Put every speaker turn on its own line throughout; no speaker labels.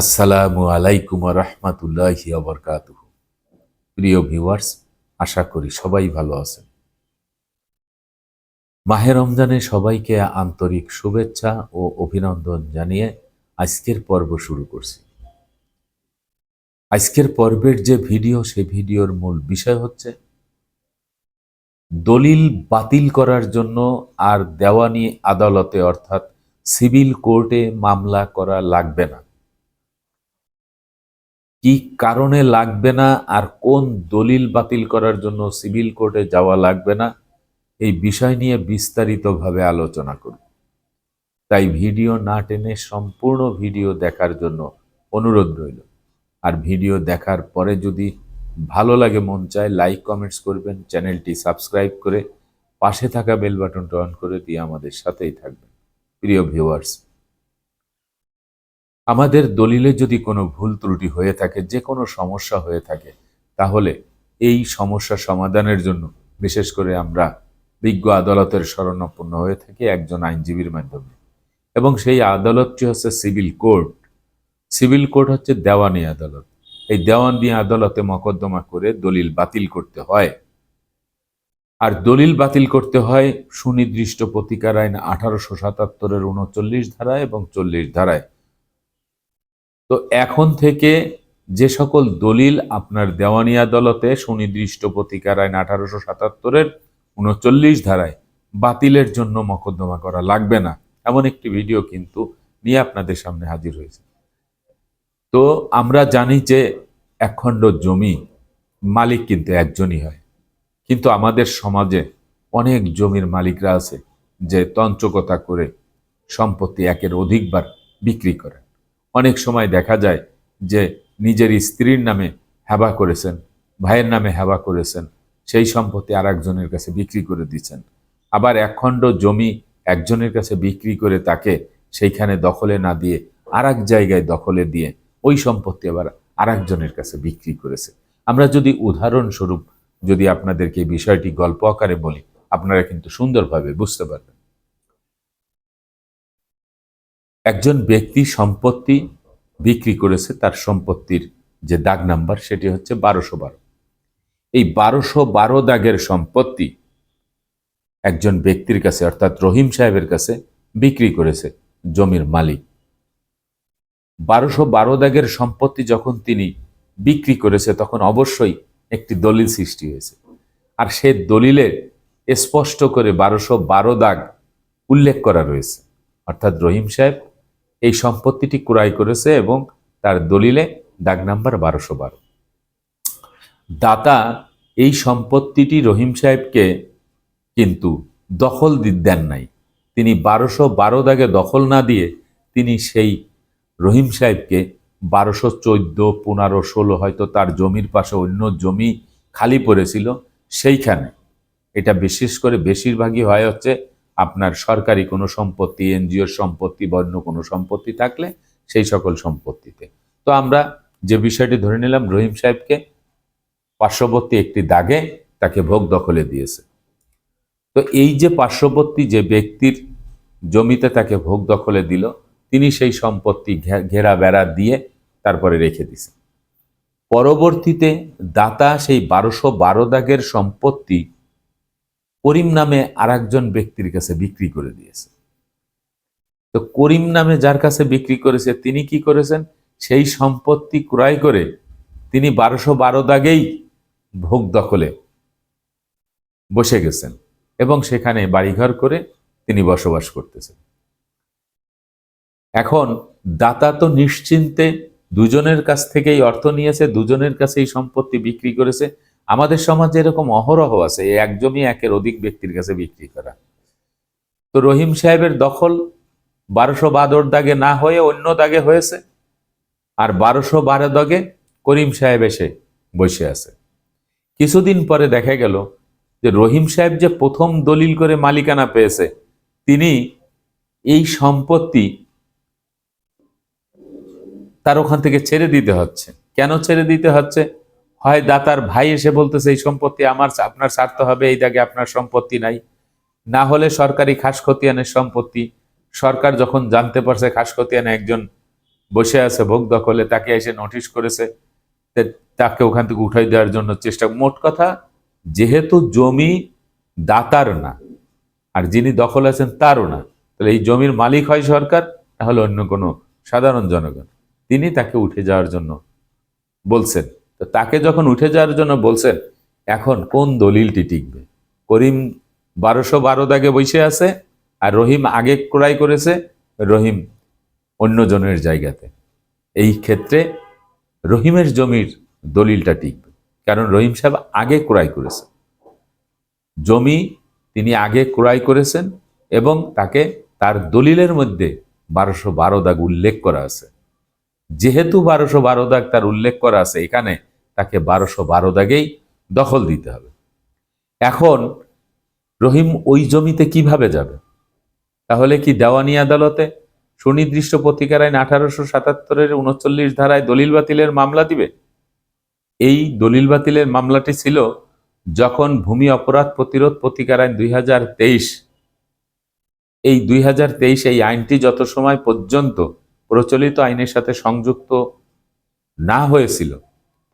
আসসালামু আলাইকুম রহমতুল্লাহ বরকাত প্রিয় ভিউয়ার্স, আশা করি সবাই ভালো আছেন। মাহে রমজানে সবাইকে আন্তরিক শুভেচ্ছা ও অভিনন্দন জানিয়ে আজকের পর্ব শুরু করছি। আজকের পর্বের যে ভিডিও, সে ভিডিওর মূল বিষয় হচ্ছে, দলিল বাতিল করার জন্য আর দেওয়ানি আদালতে, অর্থাৎ সিভিল কোর্টে মামলা করা লাগবে না। কি কারণে লাগবে না আর কোন দলিল বাতিল করার জন্য সিভিল কোর্টে যাওয়া লাগবে না? এই বিষয় নিয়ে বিস্তারিতভাবে আলোচনা করব। তাই ভিডিও না টেনে সম্পূর্ণ ভিডিও দেখার জন্য অনুরোধ রইল। আর ভিডিও দেখার পরে যদি ভালো লাগে, মন চায়, লাইক, কমেন্টস করবেন, চ্যানেলটি সাবস্ক্রাইব করে পাশে থাকা বেল বাটনটা অন করে দিয়ে আমাদের সাথেই থাকবেন। প্রিয় ভিউয়ার্স আমাদের দলিলে যদি কোনো ভুল ত্রুটি হয়ে থাকে, যে কোনো সমস্যা হয়ে থাকে, তাহলে এই সমস্যা সমাধানের জন্য বিশেষ করে আমরা বিজ্ঞ আদালতের শরণাপন্ন হয়ে থাকি একজন আইনজীবীর মাধ্যমে। এবং সেই আদালতটি হচ্ছে সিভিল কোর্ট। সিভিল কোর্ট হচ্ছে দেওয়ানি আদালত। এই দেওয়ানি আদালতে মকদ্দমা করে দলিল বাতিল করতে হয়। আর দলিল বাতিল করতে হয় সুনির্দিষ্ট প্রতিকার আইন আঠারোশো সাতাত্তরের উনচল্লিশ ধারায় এবং চল্লিশ ধারায়। তো এখন থেকে যে সকল দলিল আপনার দেওয়ানি আদালতে সুনির্দিষ্ট প্রতিকার আইন আঠারোশো সাতাত্তরের উনচল্লিশ ধারায় বাতিলের জন্য মকদ্দমা করা লাগবে না। এমন একটি ভিডিও কিন্তু নিয়ে আপনাদের সামনে হাজির হয়েছে। তো আমরা জানি যে একখণ্ড জমি মালিক কিন্তু একজনই হয়। কিন্তু আমাদের সমাজে অনেক জমির মালিকরা আছে যে তন্ত্রকতা করে সম্পত্তি একের অধিকবার বিক্রি করেন অনেক সময় দেখা যায় যে নিজের স্ত্রীর নামে হেবা করেছেন, ভাইয়ের নামে হেবা করেছেন, সেই সম্পত্তি আর একজনের কাছে বিক্রি করে দিচ্ছেন। আবার একখণ্ড জমি একজনের কাছে বিক্রি করে তাকে সেইখানে দখলে না দিয়ে আর এক জায়গায় দখলে দিয়ে ওই সম্পত্তি আবার আর একজনের কাছে বিক্রি করেছে। আমরা যদি উদাহরণস্বরূপ যদি আপনাদেরকে বিষয়টি গল্প আকারে বলি, আপনারা কিন্তু সুন্দরভাবে বুঝতে পারবেন। একজন ব্যক্তি সম্পত্তি বিক্রি করেছে তার সম্পত্তির যে দাগ নাম্বার, সেটি হচ্ছে বারোশো বারো। এই বারোশো বারো দাগের সম্পত্তি একজন ব্যক্তির কাছে, অর্থাৎ রহিম সাহেবের কাছে বিক্রি করেছে জমির মালিক। বারোশো বারো দাগের সম্পত্তি যখন তিনি বিক্রি করেছে, তখন অবশ্যই একটি দলিল সৃষ্টি হয়েছে। আর সে দলিলে স্পষ্ট করে বারোশো বারো দাগ উল্লেখ করা রয়েছে। অর্থাৎ রহিম সাহেব এই সম্পত্তিটি ক্রয় করেছে এবং তার দলিলে দাগ নাম্বার বারোশো বারো। দাতা এই সম্পত্তিটি রহিম সাহেবকে কিন্তু দখল দেন নাই। তিনি বারোশো বারো দাগে দখল না দিয়ে তিনি সেই রহিম সাহেবকে বারোশো চোদ্দ, পনেরো, ষোলো হয়তো তার জমির পাশে অন্য জমি খালি পড়েছিল, সেইখানে। এটা বিশেষ করে বেশিরভাগই হয় হচ্ছে আপনার সরকারি কোনো সম্পত্তি, এনজিওর সম্পত্তি বা অন্য কোনো সম্পত্তি থাকলে সেই সকল সম্পত্তিতে। তো আমরা যে বিষয়টি ধরে নিলাম, রহিম সাহেবকে পার্শ্ববর্তী একটি দাগে তাকে ভোগ দখলে দিয়েছে। তো এই যে পার্শ্ববর্তী যে ব্যক্তির জমিতে তাকে ভোগ দখলে দিল, তিনি সেই সম্পত্তি ঘেরা বেড়া দিয়ে তারপরে রেখে দিছে। পরবর্তীতে দাতা সেই বারোশো বারো দাগের সম্পত্তি করিম নামে আর ব্যক্তির কাছে বিক্রি করে দিয়েছে। তো করিম নামে যার কাছে বিক্রি করেছে, তিনি কি করেছেন? সেই সম্পত্তি ক্রয় করে তিনি বারোশো বারো দাগেই ভোগ দখলে বসে গেছেন এবং সেখানে বাড়িঘর করে তিনি বসবাস করতেছেন। এখন দাতা তো নিশ্চিন্তে দুজনের কাছ থেকেই অর্থ নিয়েছে, দুজনের কাছে এই সম্পত্তি বিক্রি করেছে আমাদের সমাজে এরকম অহরহ আছে এক জমি একের অধিক ব্যক্তির কাছে বিক্রি করা। তো রহিম সাহেবের দখল বারোশো বাদর দাগে না হয়ে অন্য দাগে হয়েছে, আর বারোশো বারো দাগে করিম সাহেব এসে বসে আছে। কিছুদিন পরে দেখা গেল যে রহিম সাহেব যে প্রথম দলিল করে মালিকানা পেয়েছে, তিনি এই সম্পত্তি তার ওখান থেকে ছেড়ে দিতে হচ্ছে। কেন ছেড়ে দিতে হচ্ছে? হয় দাতার ভাই এসে বলতেছে, এই সম্পত্তি আমার, আপনার স্বার্থ হবে, এই দাগে আপনার সম্পত্তি নাই। না হলে সরকারি খাস খতিয়ানের সম্পত্তি। সরকার যখন জানতে পারছে খাস খতিয়ানে একজন বসে আছে ভোগ দখলে, তাকে এসে নোটিশ করেছে তাকে ওখান থেকে উঠাই দেওয়ার জন্য চেষ্টা। মোট কথা, যেহেতু জমি দাতার না, আর যিনি দখল আছেন তারও না, তাহলে এই জমির মালিক হয় সরকার, তাহলে অন্য কোনো সাধারণ জনগণ। তিনি তাকে উঠে যাওয়ার জন্য বলছেন। তো তাকে যখন উঠে যাওয়ার জন্য বলছেন এখন কোন দলিলটি টিকবে? করিম বারোশো বারো দাগে বসে আছে আর রহিম আগে ক্রয় করেছে রহিম অন্য জনের জায়গাতে। এই ক্ষেত্রে রহিমের জমির দলিলটা টিকবে, কারণ রহিম সাহেব আগে ক্রয় করেছে। জমি তিনি আগে ক্রয় করেছেন এবং তাকে তার দলিলের মধ্যে বারোশো বারো দাগ উল্লেখ করা আছে। যেহেতু বারোশো বারো দাগ তার উল্লেখ করা আছে, এখানে তাকে বারোশো বারো দাগেই দখল দিতে হবে। এখন রহিম ওই জমিতে কীভাবে যাবে? তাহলে কি দেওয়ানি আদালতে সুনির্দিষ্ট প্রতিকার আইন আঠারোশো সাতাত্তরের উনচল্লিশ ধারায় দলিল বাতিলের মামলা দিবে? এই দলিল বাতিলের মামলাটি ছিল যখন ভূমি অপরাধ প্রতিরোধ প্রতিকার আইন দুই হাজার তেইশ। এই দুই হাজার তেইশ এই আইনটি যত সময় পর্যন্ত প্রচলিত আইনের সাথে সংযুক্ত না হয়েছিল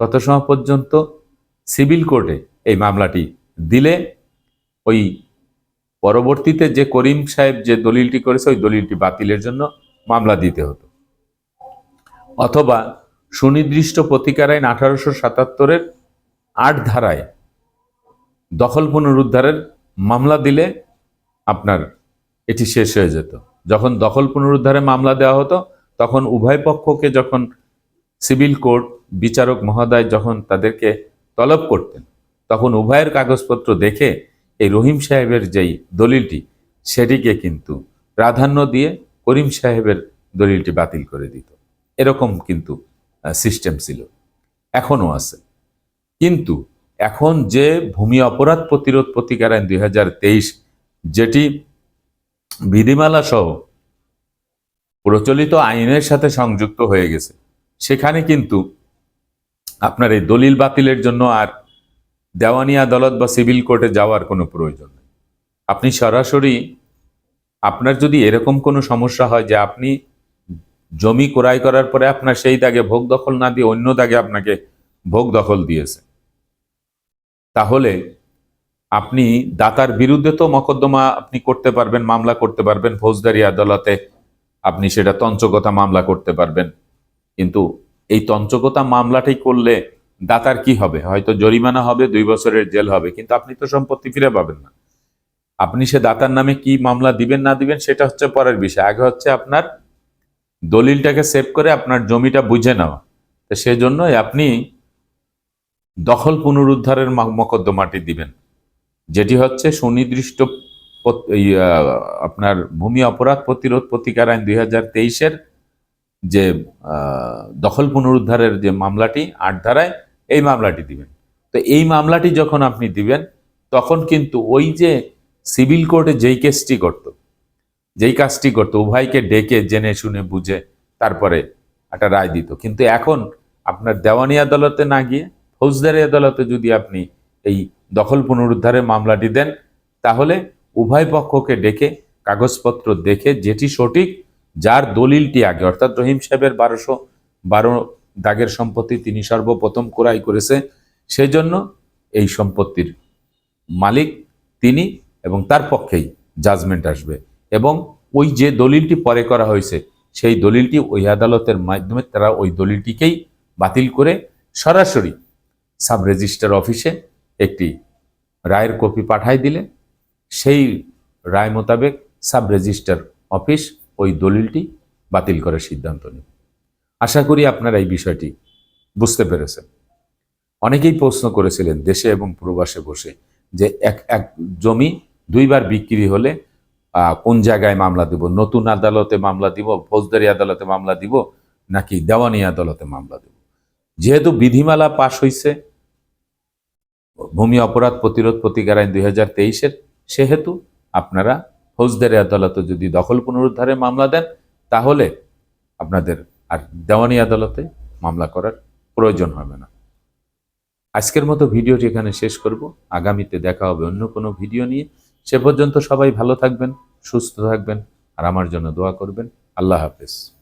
তত সময় পর্যন্ত সিভিল কোর্টে এই মামলাটি দিলে ওই পরবর্তীতে যে করিম সাহেব যে দলিলটি করেছে, ওই দলিলটি বাতিলের জন্য মামলা দিতে হতো। অথবা সুনির্দিষ্ট প্রতিকার আইন আঠারোশো সাতাত্তরের আট ধারায় দখল পুনরুদ্ধারের মামলা দিলে আপনার এটি শেষ হয়ে যেত। যখন দখল পুনরুদ্ধারে মামলা দেওয়া হতো, তখন উভয় পক্ষকে যখন সিভিল কোর্ট বিচারক মহোদয় যখন তাদেরকে তলব করতেন, তখন উভয়ের কাগজপত্র দেখে এই রহিম সাহেবের যেই দলিলটি, সেটিকে কিন্তু প্রাধান্য দিয়ে করিম সাহেবের দলিলটি বাতিল করে দিত। এরকম কিন্তু সিস্টেম ছিল। এখনও আছে। কিন্তু এখন যে ভূমি অপরাধ প্রতিরোধ প্রতিকার আইন দুই হাজার তেইশ, যেটি বিধিমালা সহ প্রচলিত আইনের সাথে সংযুক্ত হয়ে গেছে সেখানে কিন্তু আপনার এই দলিল বাতিলের জন্য আর দেওয়ানি আদালত বা সিভিল কোর্টে যাওয়ার কোনো প্রয়োজন নেই। আপনি সরাসরি আপনার যদি এরকম কোনো সমস্যা হয় যে আপনি জমি ক্রয় করার পরে আপনার সেই দাগে ভোগ দখল না দিয়ে অন্য দাগে আপনাকে ভোগ দখল দিয়েছে, তাহলে আপনি দাতার বিরুদ্ধে তো মকদ্দমা আপনি করতে পারবেন, মামলা করতে পারবেন, ফৌজদারি আদালতে আপনি সেটা তঞ্চকতা মামলা করতে পারবেন। কিন্তু এই তঞ্চকতা মামলাটাই করলে দাতার কি হবে? হয়তো জরিমানা হবে, দুই বছরের জেল হবে, কিন্তু আপনি তো সম্পত্তি ফিরে পাবেন না। আপনি সে দাতার নামে কি মামলা দিবেন, না দিবেন, সেটা হচ্ছে পরের বিষয়। আগে হচ্ছে আপনার দলিলটাকে সেভ করে আপনার জমিটা বুঝে নেওয়া। তো সেজন্যই আপনি দখল পুনরুদ্ধারের মকদ্দমাটি দিবেন। যেটি হচ্ছে সুনির্দিষ্ট আপনার ভূমি অপরাধ প্রতিরোধ প্রতিকার আইন দুই হাজার তেইশের যে দখল পুনরুদ্ধারের যে মামলাটি আট ধারায়, এই মামলাটি দিবেন। তো এই মামলাটি যখন আপনি দিবেন, তখন কিন্তু ওই যে সিভিল কোর্টে যেই কেসটি করত, যেই কাজটি করতো, উভয়কে ডেকে জেনে শুনে বুঝে তারপরে একটা রায় দিত। কিন্তু এখন আপনার দেওয়ানি আদালতে না গিয়ে, ফৌজদারি আদালতে যদি আপনি এই দখল পুনরুদ্ধারের মামলাটি দেন, তাহলে উভয় পক্ষকে ডেকে কাগজপত্র দেখে যেটি সঠিক যার দলিলটি আগে, অর্থাৎ রহিম সাহেবের বারোশো বারো দাগের সম্পত্তি তিনি সর্বপ্রথম ক্রয় করেছে, সেজন্য এই সম্পত্তির মালিক তিনি এবং তার পক্ষেই জাজমেন্ট আসবে। এবং ওই যে দলিলটি পরে করা হয়েছে, সেই দলিলটি ওই আদালতের মাধ্যমে তারা ওই দলিলটিকেই বাতিল করে সরাসরি সাব রেজিস্ট্রার অফিসে একটি রায়ের কপি পাঠাই দিলে। সেই রায় মোতাবেক সাব রেজিস্ট্রার অফিস ওই দলিলটি বাতিল করার সিদ্ধান্ত নেবে আশা করি আপনারা এই বিষয়টি বুঝতে পেরেছেন। অনেকেই প্রশ্ন করেছিলেন দেশে এবং প্রবাসে বসে যে এক এক জমি দুইবার বিক্রি হলে কোন জায়গায় মামলা দিব? নতুন আদালতে মামলা দিব? ফৌজদারি আদালতে মামলা দিব? নাকি দেওয়ানি আদালতে মামলা দিব? যেহেতু বিধিমালা পাশ হয়েছে ভূমি অপরাধ প্রতিরোধ প্রতিকার আইন দুই হাজার তেইশের, সেহেতু আপনারা ফৌজদারি আদালতে যদি দখল পুনরুদ্ধারের মামলা দেন, তাহলে আপনাদের আর দেওয়ানি আদালতে মামলা করার প্রয়োজন হবে না। আজকের মতো ভিডিওটি এখানে শেষ করব। আগামীতে দেখা হবে অন্য কোনো ভিডিও নিয়ে। সে পর্যন্ত সবাই ভালো থাকবেন, সুস্থ থাকবেন, আর আমার জন্য দোয়া করবেন। আল্লাহ হাফেজ।